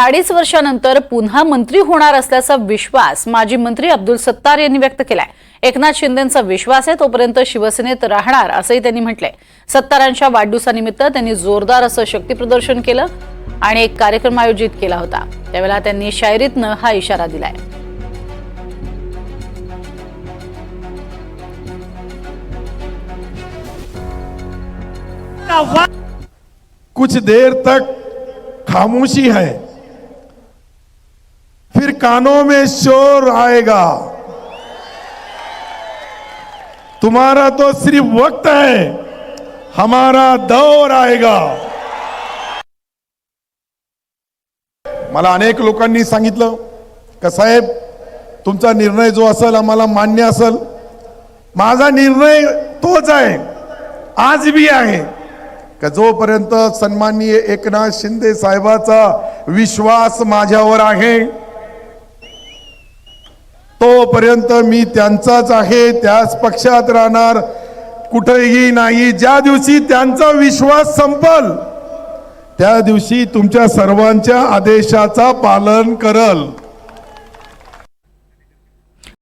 अडीच वर्षानंतर पुन्हा मंत्री होणार असल्याचा विश्वास माजी मंत्री अब्दुल सत्तार यांनी व्यक्त केलाय. एकनाथ शिंदेचा विश्वास आहे तोपर्यंत शिवसेनेत राहणार असंही त्यांनी म्हटलंय. सत्तारांच्या वाढदिवसानिमित्त त्यांनी जोरदार असं शक्तीप्रदर्शन केलं आणि एक कार्यक्रम आयोजित केला होता. त्यावेळेला त्यांनी शायरीतनं हा इशारा दिलाय. कुछ देर तक खामोशी है। फिर कानों में शोर आएगा। तुम्हारा तो सिर्फ वक्त है हमारा दौर आएगा। मला अनेक लोकांनी सांगितलं का साहेब तुमचा निर्णय जो असेल आम्हाला मान्य असेल. माझा निर्णय तोच आहे आज बी आहे. का जोपर्यंत सन्माननीय एकनाथ शिंदे साहेबाचा विश्वास माझ्यावर आहे तोपर्यंत मी त्यांचाच आहे त्याच पक्षात राहणार. कुठेही नाही. ज्या दिवशी त्यांचा विश्वास संपल त्या दिवशी तुमच्या सर्वांच्या आदेशाचा पालन करल.